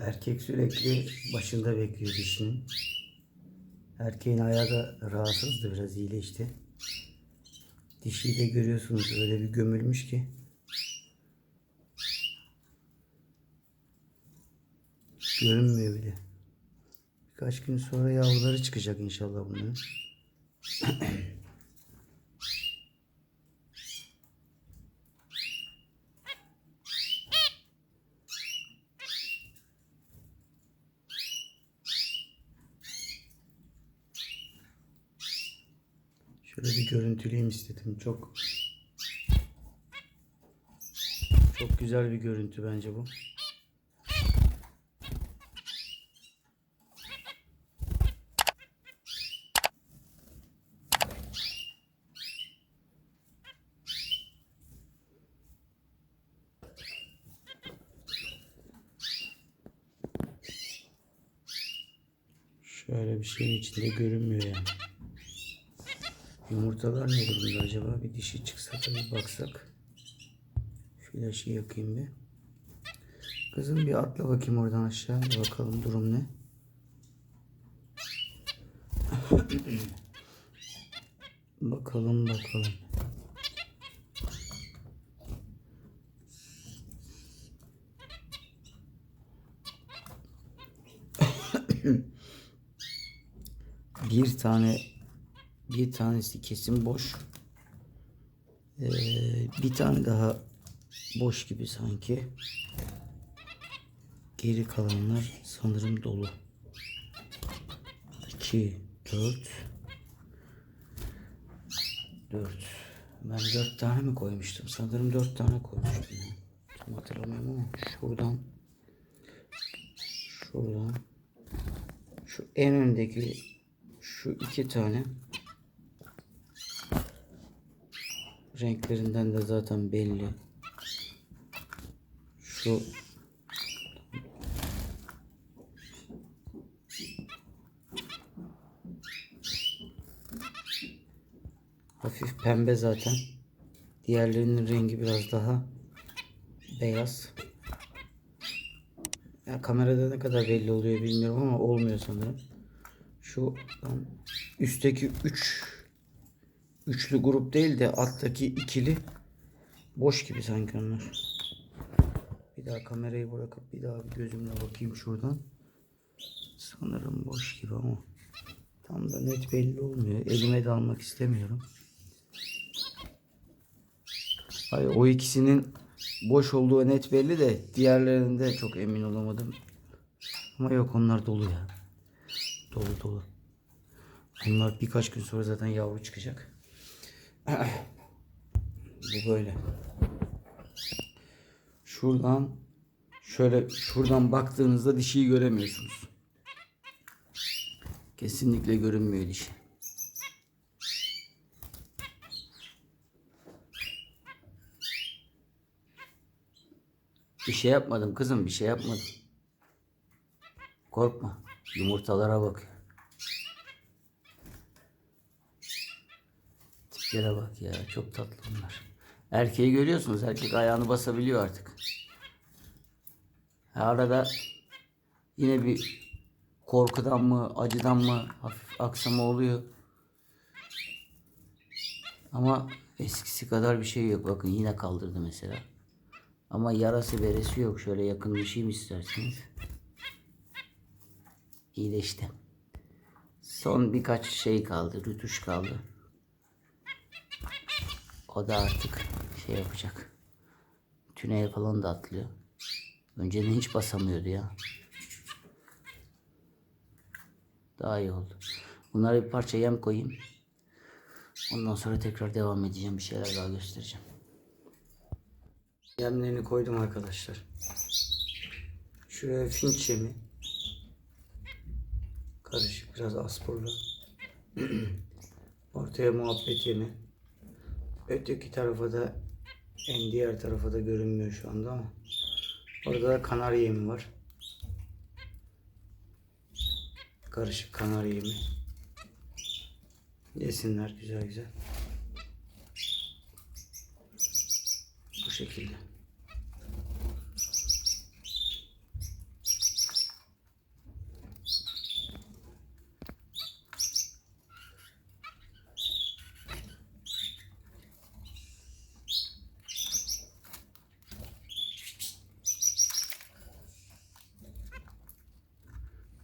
Erkek sürekli başında bekliyor dişinin. Erkeğin ayağı da rahatsızdı biraz iyileşti. Dişiyi de görüyorsunuz öyle bir gömülmüş ki. Görünmüyor bile. Birkaç gün sonra yavruları çıkacak inşallah bunların. Şöyle bir görüntüleyeyim istedim. Çok çok güzel bir görüntü bence bu. Şöyle bir şeyin içinde görünmüyor yani. Yumurtalar ne durumda acaba? Bir dişi çıksa da bir baksak. Flaşı yakayım bir. Kızım bir atla bakayım oradan aşağı. Bir bakalım durum ne? bakalım bakalım. bir tane bir tanesi kesin boş. Ee, bir tane daha boş gibi sanki. Geri kalanlar sanırım dolu. 2, 4 4 Ben 4 tane mi koymuştum? Sanırım 4 tane koymuştum. Tam hatırlamıyorum ama şuradan şuradan şu en öndeki şu iki tane renklerinden de zaten belli. Şu hafif pembe zaten. Diğerlerinin rengi biraz daha beyaz. Ya kamerada ne kadar belli oluyor bilmiyorum ama olmuyor sanırım. Şu üstteki 3 üçlü grup değil de alttaki ikili boş gibi sanki onlar. Bir daha kamerayı bırakıp bir daha bir gözümle bakayım şuradan. Sanırım boş gibi ama tam da net belli olmuyor. Elime de almak istemiyorum. Hayır o ikisinin boş olduğu net belli de diğerlerinde çok emin olamadım. Ama yok onlar dolu ya. Dolu dolu. Bunlar birkaç gün sonra zaten yavru çıkacak. Bu böyle. Şuradan şöyle şuradan baktığınızda dişiyi göremiyorsunuz. Kesinlikle görünmüyor dişi. Bir şey yapmadım kızım bir şey yapmadım. Korkma. Yumurtalara bak. Tiplere bak ya. Çok tatlı bunlar. Erkeği görüyorsunuz. Erkek ayağını basabiliyor artık. Arada yine bir korkudan mı, acıdan mı hafif aksama oluyor. Ama eskisi kadar bir şey yok. Bakın yine kaldırdı mesela. Ama yarası beresi yok. Şöyle yakınlaşayım isterseniz. İyileşti. Son birkaç şey kaldı. Rütuş kaldı. O da artık şey yapacak. Tüneye falan da atlıyor. Önceden hiç basamıyordu ya. Daha iyi oldu. Bunlara bir parça yem koyayım. Ondan sonra tekrar devam edeceğim. Bir şeyler daha göstereceğim. Yemlerini koydum arkadaşlar. Şuraya finç yemi. Karışık biraz asporlu. Ortaya muhabbet yemi. Öteki tarafa da en diğer tarafa da görünmüyor şu anda ama. Orada da kanarya yemi var. Karışık kanarya yemi. Yesinler güzel güzel. Bu şekilde.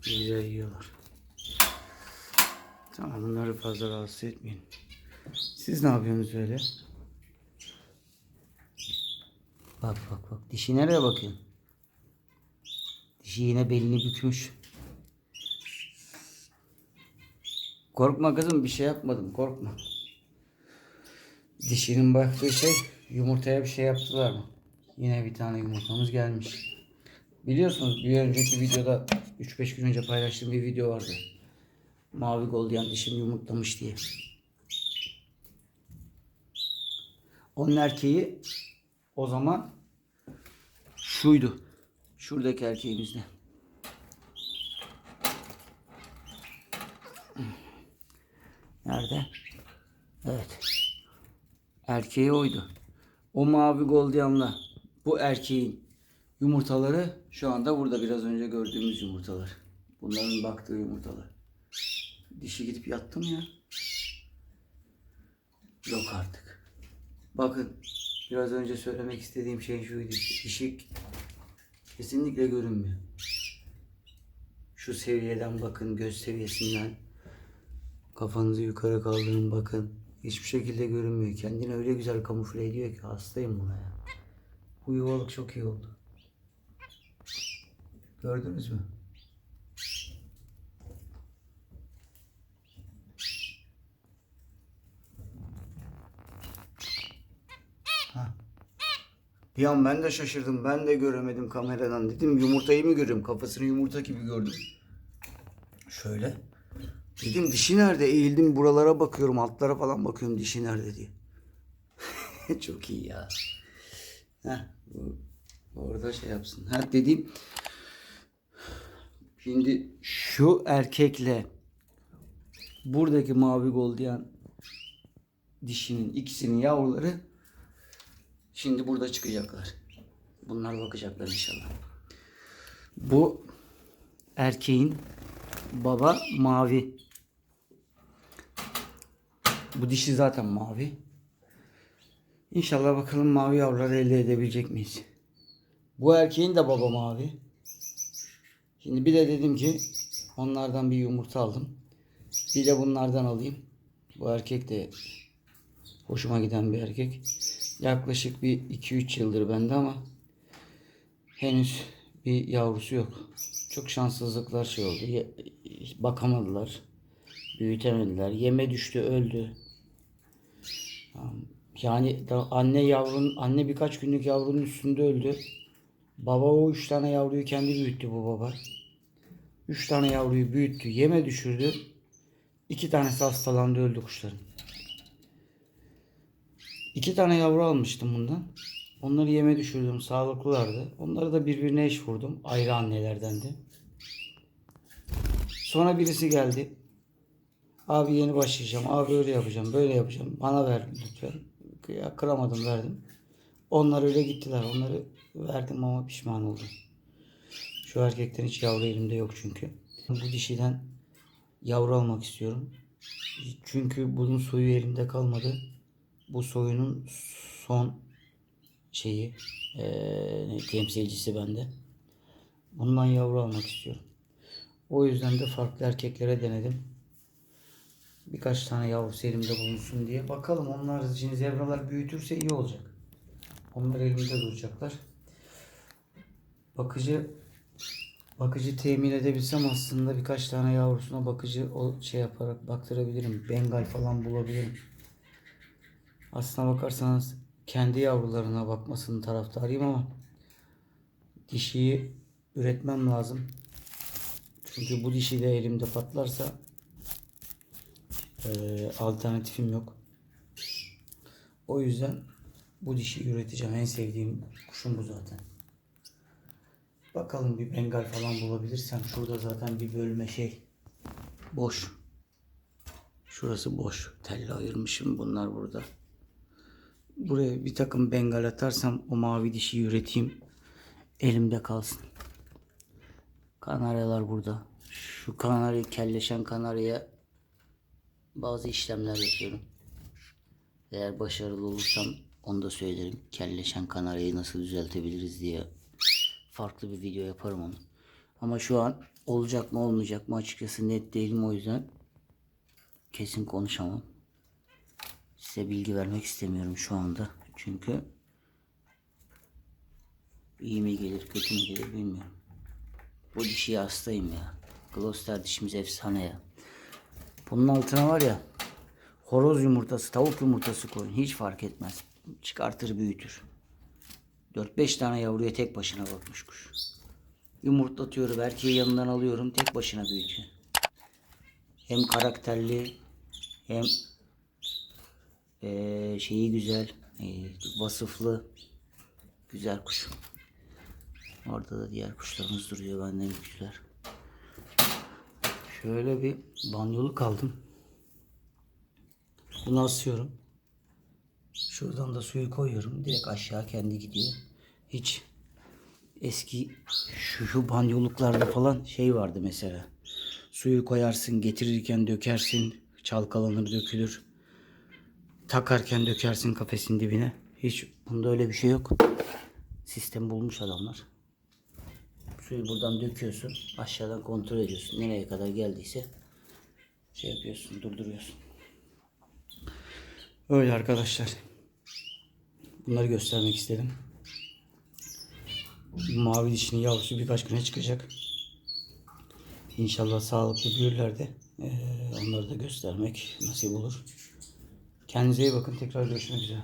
Güzel yiyorlar. Tamam bunları fazla rahatsız etmeyin. Siz ne yapıyorsunuz öyle? Bak bak bak. Dişi nereye bakıyorsun? Dişi yine belini bükmüş. Korkma kızım bir şey yapmadım korkma. Dişinin baktığı şey yumurtaya bir şey yaptılar mı? Yine bir tane yumurtamız gelmiş. Biliyorsunuz bir önceki videoda 3-5 gün önce paylaştığım bir video vardı. Mavi goldiyan dişim yumurtlamış diye. Onun erkeği o zaman şuydu. Şuradaki erkeğimizde. Nerede? Evet. Erkeği oydu. O mavi goldiyanla bu erkeğin yumurtaları şu anda burada biraz önce gördüğümüz yumurtalar. Bunların baktığı yumurtalar. Dişi gidip yattı mı ya? Yok artık. Bakın biraz önce söylemek istediğim şey şuydu. Dişi kesinlikle görünmüyor. Şu seviyeden bakın göz seviyesinden. Kafanızı yukarı kaldırın bakın. Hiçbir şekilde görünmüyor. Kendini öyle güzel kamufle ediyor ki hastayım buna ya. Bu yuvalık çok iyi oldu. Gördünüz mü? Ha. Bir an ben de şaşırdım. Ben de göremedim kameradan. Dedim yumurtayı mı görüyorum? Kafasını yumurta gibi gördüm. Şöyle. Dedim dişi nerede? Eğildim buralara bakıyorum. Altlara falan bakıyorum dişi nerede diye. Çok iyi ya. Heh, orada şey yapsın. Ha dediğim şimdi şu erkekle buradaki mavi goldiyan dişinin ikisinin yavruları şimdi burada çıkacaklar. Bunlar bakacaklar inşallah. Bu erkeğin baba mavi. Bu dişi zaten mavi. İnşallah bakalım mavi yavruları elde edebilecek miyiz? Bu erkeğin de baba mavi. Şimdi bir de dedim ki onlardan bir yumurta aldım. Bir de bunlardan alayım. Bu erkek de hoşuma giden bir erkek. Yaklaşık bir 2-3 yıldır bende ama henüz bir yavrusu yok. Çok şanssızlıklar şey oldu. Bakamadılar. Büyütemediler. Yeme düştü, öldü. Yani anne yavrun anne birkaç günlük yavrunun üstünde öldü. Baba o üç tane yavruyu kendi büyüttü bu baba. Üç tane yavruyu büyüttü, yeme düşürdü. İki tanesi hastalandı, öldü kuşların. İki tane yavru almıştım bundan. Onları yeme düşürdüm, sağlıklılardı. Onları da birbirine eş vurdum. Ayrı annelerdendi. Sonra birisi geldi. Abi yeni başlayacağım. Abi öyle yapacağım. Böyle yapacağım. Bana ver lütfen. Kıramadım verdim. Onlar öyle gittiler. Onları verdim ama pişman oldum. Şu erkekten hiç yavru elimde yok çünkü. Bu dişiden yavru almak istiyorum. Çünkü bunun soyu elimde kalmadı. Bu soyunun son şeyi eee, temsilcisi bende. Bundan yavru almak istiyorum. O yüzden de farklı erkeklere denedim. Birkaç tane yavrusu elimde bulunsun diye. Bakalım onlar için zebralar büyütürse iyi olacak. Onlar elimde duracaklar. Bakıcı bakıcı temin edebilsem aslında birkaç tane yavrusuna bakıcı o şey yaparak baktırabilirim. Bengal falan bulabilirim. Aslına bakarsanız kendi yavrularına bakmasının taraftarıyım ama dişiyi üretmem lazım. Çünkü bu dişi de elimde patlarsa eee, alternatifim yok. O yüzden bu dişi üreteceğim. En sevdiğim kuşum bu zaten. Bakalım bir bengal falan bulabilirsem. Şurada zaten bir bölme şey boş. Şurası boş. Telle ayırmışım. Bunlar burada. Buraya bir takım bengal atarsam o mavi dişi üreteyim. Elimde kalsın. Kanaryalar burada. Şu kanarya kelleşen kanaryaya bazı işlemler yapıyorum. Eğer başarılı olursam onu da söylerim. Kelleşen kanaryayı nasıl düzeltebiliriz diye farklı bir video yaparım onu. Ama şu an olacak mı olmayacak mı açıkçası net değilim o yüzden kesin konuşamam. Size bilgi vermek istemiyorum şu anda. Çünkü iyi mi gelir kötü mü gelir bilmiyorum. Bu dişiye hastayım ya. Gloucester dişimiz efsane ya. Bunun altına var ya horoz yumurtası, tavuk yumurtası koyun. Hiç fark etmez. Çıkartır büyütür. 4-5 tane yavruya tek başına bakmış kuş. Yumurtlatıyorum. Erkeği yanından alıyorum. Tek başına büyütüyor. Hem karakterli hem eee, şeyi güzel. eee, vasıflı. Güzel kuş. Orada da diğer kuşlarımız duruyor benden küçükler. Şöyle bir banyoluk aldım. Bunu asıyorum. Şuradan da suyu koyuyorum. Direkt aşağı kendi gidiyor. Hiç eski şu, şu banyoluklarda falan şey vardı mesela. Suyu koyarsın, getirirken dökersin, çalkalanır, dökülür. Takarken dökersin kafesin dibine. Hiç bunda öyle bir şey yok. Sistem bulmuş adamlar. Suyu buradan döküyorsun. Aşağıdan kontrol ediyorsun. Nereye kadar geldiyse şey yapıyorsun, durduruyorsun. Öyle arkadaşlar. Bunları göstermek istedim. Mavi dişinin yavrusu birkaç güne çıkacak. İnşallah sağlıklı büyürler de onları da göstermek nasip olur. Kendinize iyi bakın. Tekrar görüşmek üzere.